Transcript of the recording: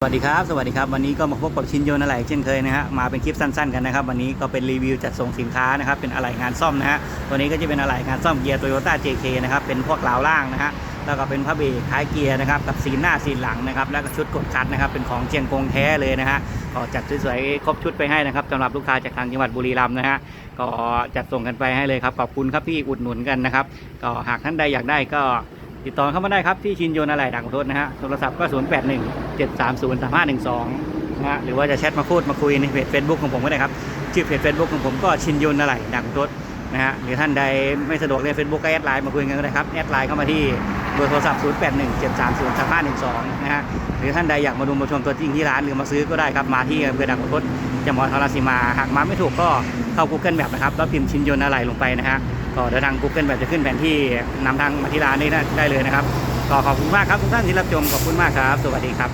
สวัสดีครับ สวัสดีครับวันนี้ก็มาพบกับชินโยนอะไหล่เช่นเคยนะฮะมาเป็นคลิปสั้นๆกันนะครับวันนี้ก็เป็นรีวิวจัดส่งสินค้านะครับเป็นอะไหล่งานซ่อมนะฮะตัวนี้ก็จะเป็นอะไหล่งานซ่อมเกียร์โตโยต้า JK นะครับเป็นพวกราวล่างนะฮะแล้วก็เป็นผ้าเบรกท้ายเกียร์นะครับกับซีนหน้าซีนหลังนะครับแล้วก็ชุดกดคัดนะครับเป็นของเชียงกงแท้เลยนะฮะก็จัดสวยๆครบชุดไปให้นะครับสำหรับลูกค้าจากทางจังหวัดบุรีรัมย์นะฮะก็จัดส่งกันไปให้เลยครับขอบคุณครับที่อุดหนุนกันนะครับก็หากท่านใดอยากได้ก็ ติดต่อเข้ามาได้ครับที่ชินโยนอะไหลด่างขอโทษนะฮะโทรศัพท์ก็ 0 8 1 7 3 0 3 5 1 2นะฮะหรือว่าจะแชทมาพูดมาคุยในเพจ Facebook ของผมก็ได้ครับ ชื่อเพจ Facebook ของผมก็ชินโยนอะไหลด่างขอโทษนะฮะหรือท่านใดไม่สะดวกเล่น Facebook ก็แอดไลน์มาคุยกันก็ได้ครับแอดไลน์เข้ามาที่เบอร์โทรศัพท์ 0 8 1 7 3 0 3 5 1 2 นะฮะ หรือท่านใดอยากมาดูมาชมตัวจริงที่ร้านหรือมาซื้อก็ได้ครับ มาที่อำเภอด่างขอโทษจังหวัดนครราชสีมา หากมาไม่ถูกก็เข้า Google Map นะครับ แล้วพิมพ์ชินโยนอะไหลลงไปนะฮะ ก็เดี๋ยวทาง Google แบบจะขึ้นแผนที่นำทางมาที่ร้านนี้ได้ได้เลยนะครับก็ขอบคุณมากครับทุกท่านที่รับชมขอบคุณมากครับ สวัสดีครับ